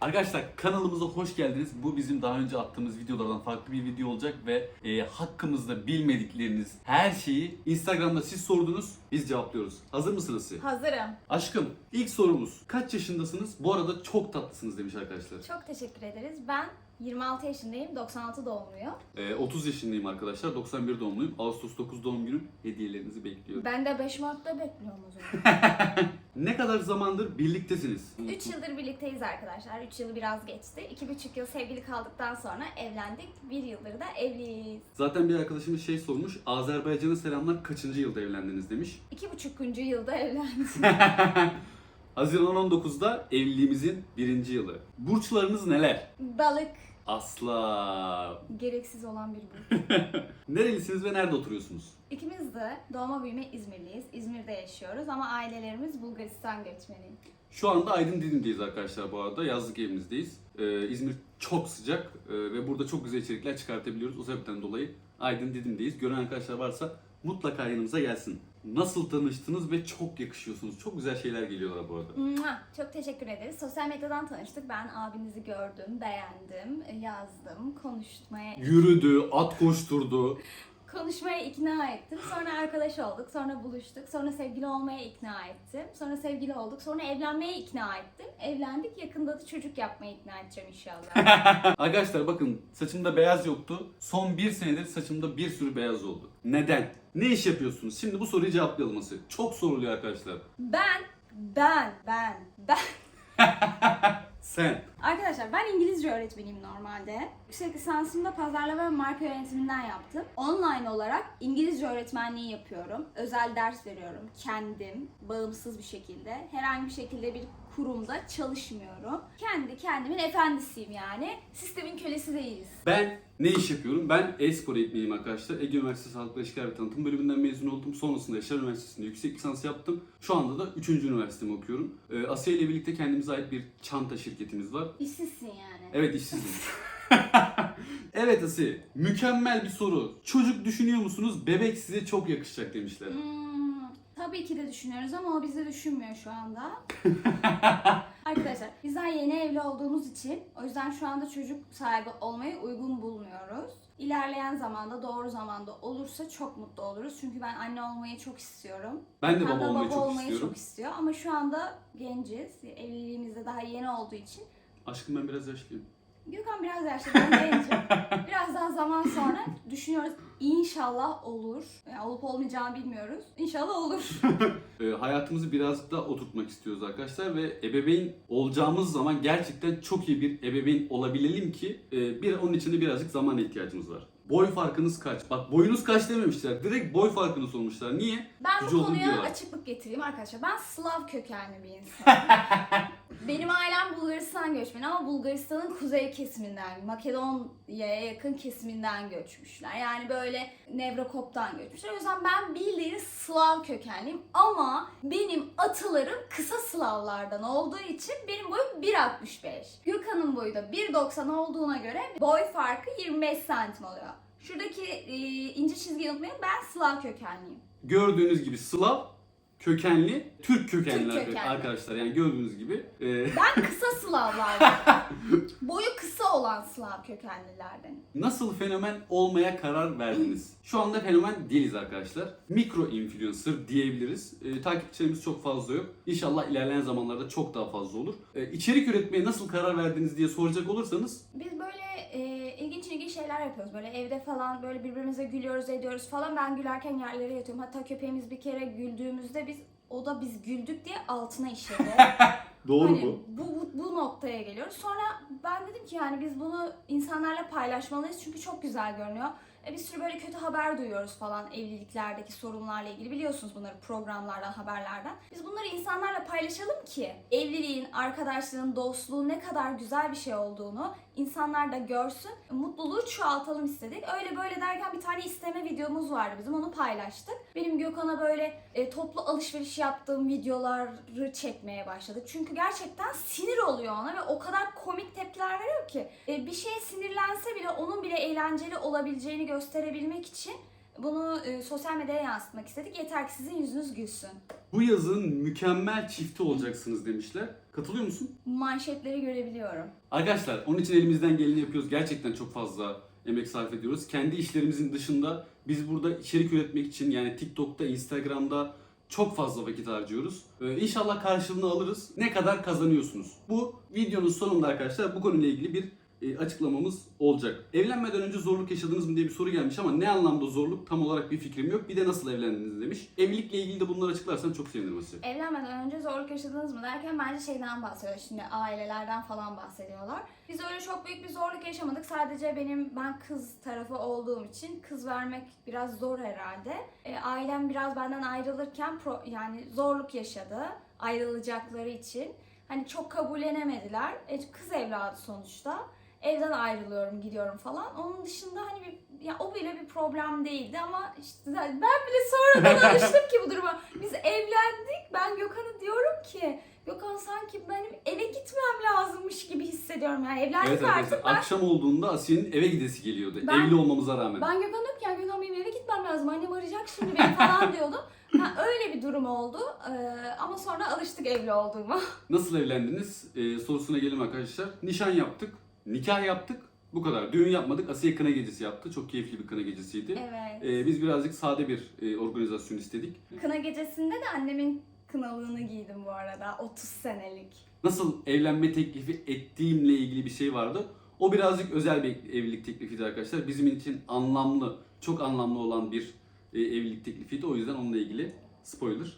Arkadaşlar kanalımıza hoş geldiniz. Bu bizim daha önce attığımız videolardan farklı bir video olacak ve e, hakkımızda bilmedikleriniz her şeyi Instagram'da siz sordunuz, biz cevaplıyoruz. Hazır mısınız siz? Hazırım. Aşkım, ilk sorumuz. Kaç yaşındasınız? Bu arada çok tatlısınız demiş arkadaşlar. Çok teşekkür ederiz. Ben 26 yaşındayım. 96 doğumluyum. E, 30 yaşındayım arkadaşlar. 91 doğumluyum. Ağustos 9 doğum günüm. Hediyelerinizi bekliyorum. Ben de 5 Mart'ta bekliyorum o zaman. Ne kadar zamandır birliktesiniz? 3 yıldır birlikteyiz arkadaşlar. 3 yılı biraz geçti. 2,5 yıl sevgili kaldıktan sonra evlendik. 1 yıldır da evliyiz. Zaten bir arkadaşımız şey sormuş. Azerbaycan'a selamlar kaçıncı yılda evlendiniz demiş. 2,5. yılda evlendik. Haziran 19'da evliliğimizin birinci yılı. Burçlarınız neler? Balık. Asla. Gereksiz olan bir burç. Nerelisiniz ve nerede oturuyorsunuz? İkimiz de doğma büyüme İzmirliyiz. İzmir'de yaşıyoruz ama ailelerimiz Bulgaristan göçmeni. Şu anda Aydın Didim'deyiz arkadaşlar bu arada. Yazlık evimizdeyiz. Ee, İzmir çok sıcak ee, ve burada çok güzel içerikler çıkartabiliyoruz. O sebepten dolayı Aydın Didim'deyiz. Gören arkadaşlar varsa mutlaka yanımıza gelsin. Nasıl tanıştınız ve çok yakışıyorsunuz. Çok güzel şeyler geliyorlar bu arada. Mua! Çok teşekkür ederiz. Sosyal medyadan tanıştık. Ben abinizi gördüm, beğendim, yazdım, konuşmaya Yürüdü, at koşturdu. konuşmaya ikna ettim. Sonra arkadaş olduk, sonra buluştuk, sonra sevgili olmaya ikna ettim. Sonra sevgili olduk, sonra evlenmeye ikna ettim. Evlendik, yakında da çocuk yapmaya ikna edeceğim inşallah. Arkadaşlar bakın saçımda beyaz yoktu. Son bir senedir saçımda bir sürü beyaz oldu. Neden? Ne iş yapıyorsunuz? Şimdi bu soruyu cevaplayalım Aslı. Çok soruluyor arkadaşlar. ben, ben, ben, ben. Sen. Arkadaşlar ben İngilizce öğretmeniyim normalde. Yüksek lisansımda pazarlama ve marka yönetiminden yaptım. Online olarak İngilizce öğretmenliği yapıyorum. Özel ders veriyorum. Kendim, bağımsız bir şekilde. Herhangi bir şekilde bir kurumda çalışmıyorum. Kendi kendimin efendisiyim yani. Sistemin kölesi değiliz. Ben ne iş yapıyorum? Ben e-spor eğitmeniyim arkadaşlar. Ege Üniversitesi Halkla İlişkiler ve Tanıtım bölümünden mezun oldum. Sonrasında Yaşar Üniversitesi'nde yüksek lisans yaptım. Şu anda da 3. üniversitemi okuyorum. Ee, Asya ile birlikte kendimize ait bir çanta şirketimiz var. İşsizsin yani. Evet işsizim. evet Asi, mükemmel bir soru. Çocuk düşünüyor musunuz? Bebek size çok yakışacak demişler. Hmm, tabii ki de düşünüyoruz ama o bizi düşünmüyor şu anda. Arkadaşlar biz daha yeni evli olduğumuz için o yüzden şu anda çocuk sahibi olmayı uygun bulmuyoruz. İlerleyen zamanda doğru zamanda olursa çok mutlu oluruz. Çünkü ben anne olmayı çok istiyorum. Ben de baba da olmayı çok olmayı istiyorum. çok istiyor ama şu anda genciz. Evliliğimiz de daha yeni olduğu için Aşkım ben biraz yaşlıyım. Gökhan biraz yaşlı, ben gencim. biraz daha zaman sonra düşünüyoruz. İnşallah olur. Yani olup olmayacağını bilmiyoruz. İnşallah olur. Ee, hayatımızı birazcık daha oturtmak istiyoruz arkadaşlar ve ebeveyn olacağımız zaman gerçekten çok iyi bir ebeveyn olabilelim ki e, bir onun için de birazcık zamana ihtiyacımız var. Boy farkınız kaç? Bak boyunuz kaç dememişler. Direkt boy farkını sormuşlar. Niye? Ben Cüce bu konuya açıklık getireyim arkadaşlar. Ben Slav kökenli bir insanım. Benim ailem Bulgaristan göçmeni ama Bulgaristan'ın kuzey kesiminden, Makedonya'ya yakın kesiminden göçmüşler. Yani böyle Nevrokop'tan göçmüşler. O yüzden ben bildiğiniz Slav kökenliyim ama benim atalarım kısa Slavlardan olduğu için benim boyum 1.65. Gökhan'ın boyu da 1.90 olduğuna göre boy farkı 25 santim oluyor. Şuradaki e, ince çizgiyi unutmayın ben Slav kökenliyim. Gördüğünüz gibi Slav kökenli, Türk kökenli, Türk kökenli. arkadaşlar. Yani gördüğünüz gibi. e, Ben kısa Slavlardan. Boyu kısa olan Slav kökenlilerden. Nasıl fenomen olmaya karar verdiniz? Şu anda fenomen değiliz arkadaşlar. Mikro influencer diyebiliriz. Ee, takipçilerimiz çok fazla yok. İnşallah ilerleyen zamanlarda çok daha fazla olur. Ee, içerik üretmeye nasıl karar verdiniz diye soracak olursanız Biz böyle e, ilginç ilginç şeyler yapıyoruz. Böyle evde falan böyle birbirimize gülüyoruz ediyoruz falan. Ben gülerken yerlere yatıyorum. Hatta köpeğimiz bir kere güldüğümüzde biz o da biz güldük diye altına işedi. doğru Hani bu. bu, bu, bu noktaya geliyoruz. Sonra ben dedim ki yani biz bunu insanlarla paylaşmalıyız çünkü çok güzel görünüyor. E bir sürü böyle kötü haber duyuyoruz falan evliliklerdeki sorunlarla ilgili. Biliyorsunuz bunları programlardan, haberlerden. Biz bunları insanlarla paylaşalım ki evliliğin, arkadaşlığın, dostluğun ne kadar güzel bir şey olduğunu insanlar da görsün. Mutluluğu çoğaltalım istedik. Öyle böyle derken bir tane isteme videomuz vardı bizim. Onu paylaştık. Benim Gökhan'a böyle e, toplu alışveriş yaptığım videoları çekmeye başladık. Çünkü gerçekten sinir oluyor ona ve o kadar komik tepkiler veriyor ki. E, bir şeye sinirlense bile onun bile eğlenceli olabileceğini gösterebilmek için Bunu e, sosyal medyaya yansıtmak istedik. Yeter ki sizin yüzünüz gülsün. Bu yazın mükemmel çifti olacaksınız demişler. Katılıyor musun? Manşetleri görebiliyorum. Arkadaşlar onun için elimizden geleni yapıyoruz. Gerçekten çok fazla emek sarf ediyoruz. Kendi işlerimizin dışında biz burada içerik üretmek için yani TikTok'ta, Instagram'da çok fazla vakit harcıyoruz. Ee, inşallah karşılığını alırız. Ne kadar kazanıyorsunuz? Bu videonun sonunda arkadaşlar bu konuyla ilgili bir e, açıklamamız olacak. Evlenmeden önce zorluk yaşadınız mı diye bir soru gelmiş ama ne anlamda zorluk tam olarak bir fikrim yok. Bir de nasıl evlendiniz demiş. Evlilikle ilgili de bunları açıklarsan çok sevinirim Asya. Evlenmeden önce zorluk yaşadınız mı derken bence şeyden bahsediyor. Şimdi ailelerden falan bahsediyorlar. Biz öyle çok büyük bir zorluk yaşamadık. Sadece benim ben kız tarafı olduğum için kız vermek biraz zor herhalde. E, ailem biraz benden ayrılırken pro, yani zorluk yaşadı ayrılacakları için. Hani çok kabullenemediler. E, kız evladı sonuçta. Evden ayrılıyorum, gidiyorum falan. Onun dışında hani bir, ya o bile bir problem değildi ama işte ben bile sonradan alıştım ki bu duruma. Biz evlendik. Ben Gökhan'a diyorum ki Gökhan sanki benim eve gitmem lazımmış gibi hissediyorum. Yani evlendik Evet arkadaşlar artık. Ben, akşam olduğunda Asiye'nin eve gidesi geliyordu. Ben- Evli olmamıza rağmen. ben Gökhan diyorum ki ya Gökhan benim eve gitmem lazım. Annem arayacak şimdi beni falan diyordum. Ha, öyle bir durum oldu. Ee, ama sonra alıştık evli olduğuma. Nasıl evlendiniz Ee, sorusuna gelelim arkadaşlar. Nişan yaptık, nikah yaptık. Bu kadar. Düğün yapmadık. Asiye kına gecesi yaptı. Çok keyifli bir kına gecesiydi. Evet. Ee, biz birazcık sade bir e, organizasyon istedik. Kına gecesinde de annemin kınalığını giydim bu arada. 30 senelik. Nasıl evlenme teklifi ettiğimle ilgili bir şey vardı. O birazcık özel bir evlilik teklifiydi arkadaşlar. Bizim için anlamlı, çok anlamlı olan bir e, evlilik teklifiydi. O yüzden onunla ilgili spoiler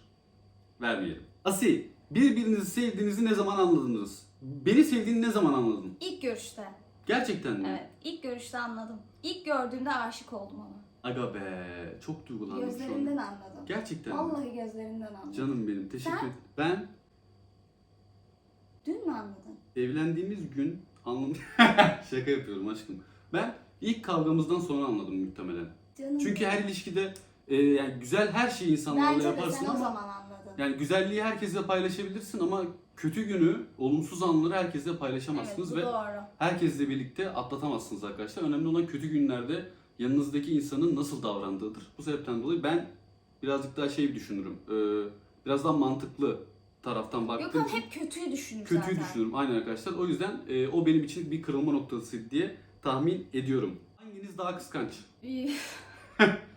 vermeyelim. Asiye, birbirinizi sevdiğinizi ne zaman anladınız? Beni sevdiğini ne zaman anladın? İlk görüşte. Gerçekten mi? Evet. ilk görüşte anladım. İlk gördüğümde aşık oldum ona. Aga be, çok duygulandım şu Gözlerinden an. anladım. Gerçekten mi? Vallahi gözlerinden anladım. Canım benim, teşekkür Sen? ederim. Ben Dün mü anladın? evlendiğimiz gün anladım. Şaka yapıyorum aşkım. Ben ilk kavgamızdan sonra anladım muhtemelen. Canım. Çünkü her ilişkide e, yani güzel her şeyi insanlarla Bence de yaparsın sen o ama zaman anladın. yani güzelliği herkesle paylaşabilirsin ama kötü günü, olumsuz anları herkesle evet paylaşamazsınız bu ve doğru. herkesle birlikte atlatamazsınız arkadaşlar. Önemli olan kötü günlerde yanınızdaki insanın nasıl davrandığıdır. Bu sebepten dolayı ben birazcık daha şey düşünürüm. e, biraz daha mantıklı taraftan baktığım için hep kötüyü düşünür kötüyü zaten. düşünürüm. Aynen arkadaşlar. O yüzden e, o benim için bir kırılma noktası diye tahmin ediyorum. Hanginiz daha kıskanç?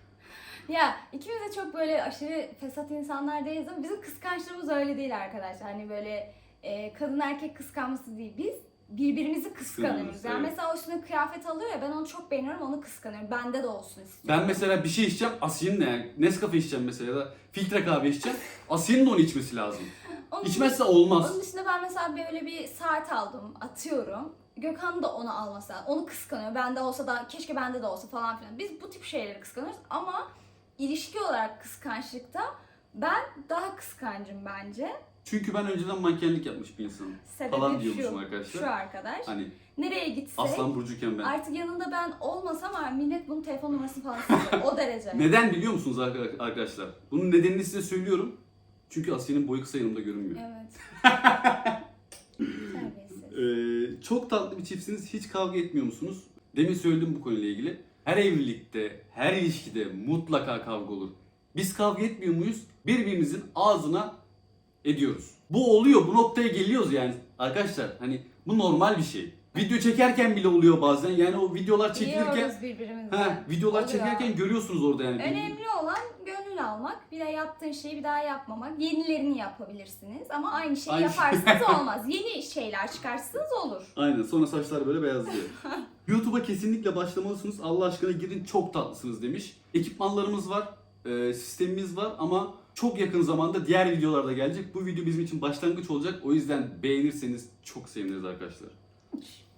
ya ikimiz de çok böyle aşırı fesat insanlar değiliz ama bizim kıskançlığımız öyle değil arkadaşlar. Hani böyle e, kadın erkek kıskanması değil. Biz birbirimizi. Kıskanıyoruz, Yani evet. mesela o üstüne kıyafet alıyor ya ben onu çok beğeniyorum onu kıskanıyorum. Bende de olsun istiyorum. Ben mesela bir şey içeceğim, Asiye'nin de yani Nescafe içeceğim mesela ya da filtre kahve içeceğim. Asiye'nin de onu içmesi lazım. Onun, İçmezse olmaz. onun dışında ben mesela böyle bir saat aldım atıyorum. Gökhan da onu alması lazım. Onu kıskanıyor. Bende olsa da keşke bende de olsa falan filan. Biz bu tip şeyleri kıskanıyoruz ama ilişki olarak kıskançlıkta ben daha kıskancım bence. Çünkü ben önceden mankenlik yapmış bir insanım. Sebebi Falan şu, diyormuşum arkadaşlar. şu arkadaş. Hani Nereye gitsek aslan burcuken ben. artık yanında ben olmasam ama millet bunun telefon numarasını falan soruyor. O derece. Neden biliyor musunuz arka- arkadaşlar? Bunun nedenini size söylüyorum. Çünkü Asiye'nin boyu kısa yanımda görünmüyor. Evet. Ee, çok tatlı bir çiftsiniz. Hiç kavga etmiyor musunuz? Demin söyledim bu konuyla ilgili. Her evlilikte, her ilişkide mutlaka kavga olur. Biz kavga etmiyor muyuz? Birbirimizin ağzına ediyoruz. Bu oluyor. Bu noktaya geliyoruz yani. Arkadaşlar hani bu normal bir şey. Video çekerken bile oluyor bazen. Yani o videolar çekilirken Yiyoruz birbirimizi. ha, videolar Oluyor. çekerken görüyorsunuz orada yani. Önemli olan gönül almak. Bir de yaptığın şeyi bir daha yapmamak. Yenilerini yapabilirsiniz ama aynı şeyi Aynı- yaparsanız olmaz. Yeni şeyler çıkarsanız olur. Aynen sonra saçlar böyle beyazlıyor. YouTube'a kesinlikle başlamalısınız. Allah aşkına girin çok tatlısınız demiş. Ekipmanlarımız var, e, sistemimiz var ama çok yakın zamanda diğer videolarda gelecek. Bu video bizim için başlangıç olacak. O yüzden beğenirseniz çok seviniriz arkadaşlar.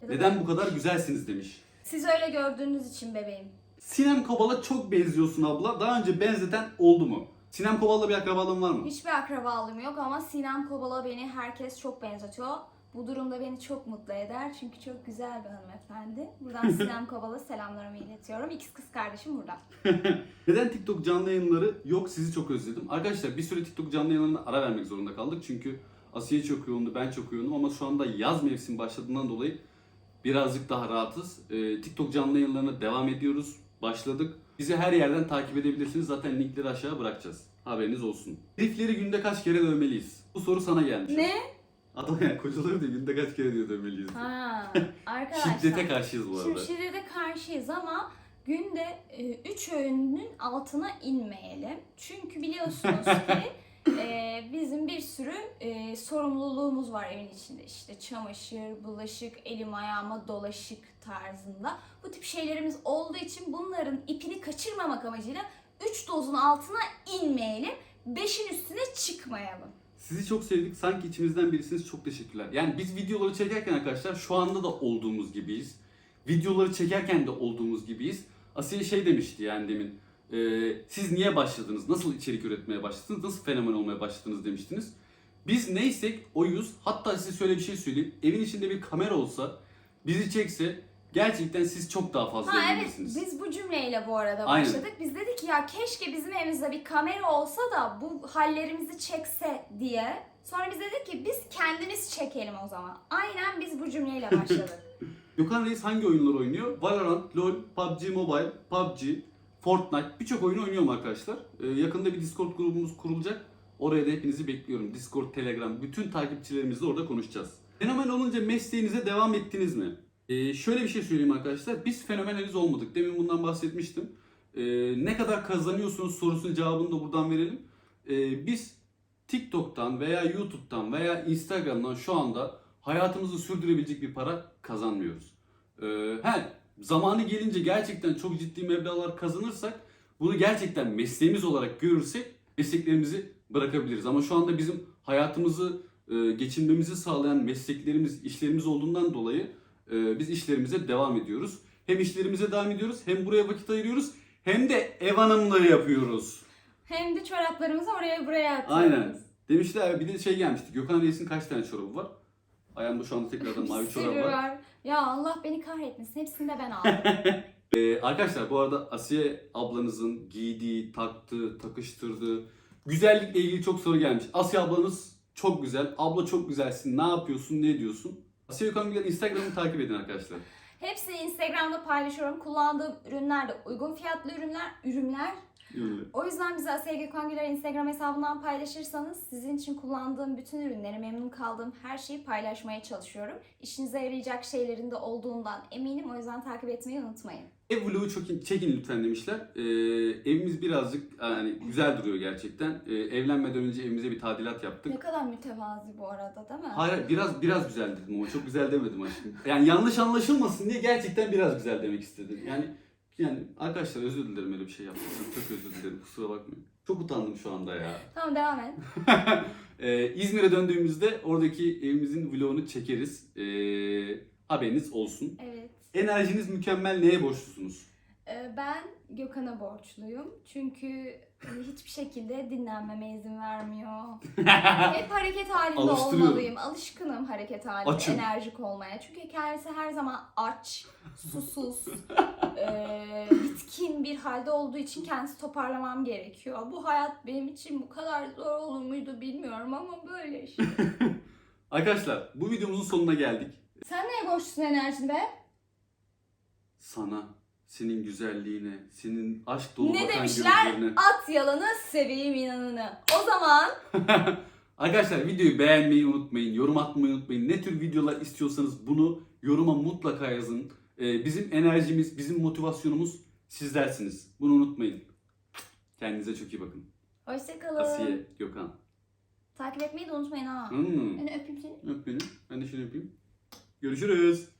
Ya da Neden bu kadar güzelsiniz demiş. Siz öyle gördüğünüz için bebeğim. Sinem Kobal'a çok benziyorsun abla. Daha önce benzeten oldu mu? Sinem Kobal'la bir akrabalığın var mı? Hiçbir akrabalığım yok ama Sinem Kobal'a beni herkes çok benzetiyor. Bu durumda beni çok mutlu eder çünkü çok güzel bir hanımefendi. Buradan Sinem Kobal'a selamlarımı iletiyorum. İkiz kız kardeşim burada. Neden TikTok canlı yayınları yok sizi çok özledim. Arkadaşlar bir süre TikTok canlı yayınlarına ara vermek zorunda kaldık. Çünkü Asiye çok yoğundu, ben çok yoğundum ama şu anda yaz mevsimi başladığından dolayı birazcık daha rahatız. Ee, TikTok canlı yayınlarına devam ediyoruz. Başladık. Bizi her yerden takip edebilirsiniz. Zaten linkleri aşağı bırakacağız. Haberiniz olsun. Herifleri günde kaç kere dövmeliyiz? Bu soru sana gelmiş. Ne? Adam ya kocaları diyor günde kaç kere diyor dövmeliyiz. diyor. Ha, arkadaşlar. Şiddete karşıyız bu Şimdi arada. şiddete karşıyız ama günde 3 öğünün altına inmeyelim. Çünkü biliyorsunuz ki e, bizim bir sürü e, sorumluluğumuz var evin içinde. İşte çamaşır, bulaşık, elim ayağıma dolaşık tarzında. Bu tip şeylerimiz olduğu için bunların ipini kaçırmamak amacıyla 3 dozun altına inmeyelim. 5'in üstüne çıkmayalım. Sizi çok sevdik. Sanki içimizden birisiniz. Çok teşekkürler. Yani biz videoları çekerken arkadaşlar şu anda da olduğumuz gibiyiz. Videoları çekerken de olduğumuz gibiyiz. Asiye şey demişti yani demin. e, siz niye başladınız? Nasıl içerik üretmeye başladınız? Nasıl fenomen olmaya başladınız demiştiniz. Biz neysek oyuz. Hatta size şöyle bir şey söyleyeyim. Evin içinde bir kamera olsa bizi çekse gerçekten siz çok daha fazla Ha evet eğlenirsiniz. biz bu cümleyle bu arada Aynen. başladık. Biz dedik ki ya keşke bizim evimizde bir kamera olsa da bu hallerimizi çekse diye. Sonra biz dedik ki biz kendimiz çekelim o zaman. Aynen biz bu cümleyle başladık. Gökhan Reis hangi oyunlar oynuyor? Valorant, LoL, PUBG Mobile, PUBG, Fortnite birçok oyun oynuyorum arkadaşlar. Ee, yakında bir Discord grubumuz kurulacak. Oraya da hepinizi bekliyorum. Discord, Telegram, bütün takipçilerimizle orada konuşacağız. Fenomen olunca mesleğinize devam ettiniz mi? Ee, şöyle bir şey söyleyeyim arkadaşlar. Biz fenomen henüz olmadık. Demin bundan bahsetmiştim. Ee, ne kadar kazanıyorsunuz sorusunun cevabını da buradan verelim. Ee, biz TikTok'tan veya YouTube'dan veya Instagram'dan şu anda hayatımızı sürdürebilecek bir para kazanmıyoruz. Ee, he, zamanı gelince gerçekten çok ciddi meblağlar kazanırsak bunu gerçekten mesleğimiz olarak görürsek mesleklerimizi bırakabiliriz. Ama şu anda bizim hayatımızı e, geçinmemizi sağlayan mesleklerimiz, işlerimiz olduğundan dolayı e, biz işlerimize devam ediyoruz. Hem işlerimize devam ediyoruz hem buraya vakit ayırıyoruz hem de ev hanımlığı yapıyoruz. Hem de çoraplarımızı oraya buraya atıyoruz. Aynen. Demişler bir de şey gelmişti. Gökhan Reis'in kaç tane çorabı var? Ayağımda şu anda tekrardan mavi çorap var. var. Ya Allah beni kahretmesin. Hepsini de ben aldım. Ee, arkadaşlar bu arada Asiye ablanızın giydiği, taktığı, takıştırdığı güzellikle ilgili çok soru gelmiş. Asiye ablanız çok güzel. Abla çok güzelsin. Ne yapıyorsun? Ne ediyorsun? Asiye Gökhan Güler Instagram'ını takip edin arkadaşlar. Hepsini Instagram'da paylaşıyorum. Kullandığım ürünler de uygun fiyatlı ürünler. Ürünler. Öyle. O yüzden bize Asiye Gökhan Güler Instagram hesabından paylaşırsanız sizin için kullandığım bütün ürünleri, memnun kaldığım her şeyi paylaşmaya çalışıyorum. İşinize yarayacak şeylerin de olduğundan eminim. O yüzden takip etmeyi unutmayın. Ev vlogu çekin, çekin lütfen demişler. Ee, evimiz birazcık yani güzel duruyor gerçekten. Ee, evlenmeden önce evimize bir tadilat yaptık. Ne kadar mütevazi bu arada değil mi? Hayır biraz biraz güzel dedim ama çok güzel demedim aşkım. Yani yanlış anlaşılmasın diye gerçekten biraz güzel demek istedim. Yani yani arkadaşlar özür dilerim öyle bir şey yaptıysam. Çok özür dilerim kusura bakmayın. Çok utandım şu anda ya. Tamam devam et. Ee, İzmir'e döndüğümüzde oradaki evimizin vlogunu çekeriz. Ee, haberiniz olsun. Evet. Enerjiniz mükemmel neye borçlusunuz? Ee, Ben Gökhan'a borçluyum. Çünkü e, hiçbir şekilde dinlenmeme izin vermiyor. Hep hareket halinde olmalıyım. Alışkınım hareket halinde, Açım. enerjik olmaya. Çünkü kendisi her zaman aç, susuz, e, bitkin bir halde olduğu için kendisi toparlamam gerekiyor. Bu hayat benim için bu kadar zor olur muydu bilmiyorum ama böyle işte. Arkadaşlar bu videomuzun sonuna geldik. Sen neye borçlusun enerjini be? Sana, senin güzelliğine, senin aşk dolu Ne bakan demişler? gözlerine. At yalanı, seveyim inanını. O zaman Arkadaşlar videoyu beğenmeyi unutmayın, yorum atmayı unutmayın. Ne tür videolar istiyorsanız bunu yoruma mutlaka yazın. Ee, bizim enerjimiz, bizim motivasyonumuz sizlersiniz. Bunu unutmayın. Kendinize çok iyi bakın. hoşçakalın. Asiye, Gökhan. Takip etmeyi de unutmayın ha. Hmm. Yani öpeyim seni. Öp beni. Ben de şunu öpeyim. Görüşürüz.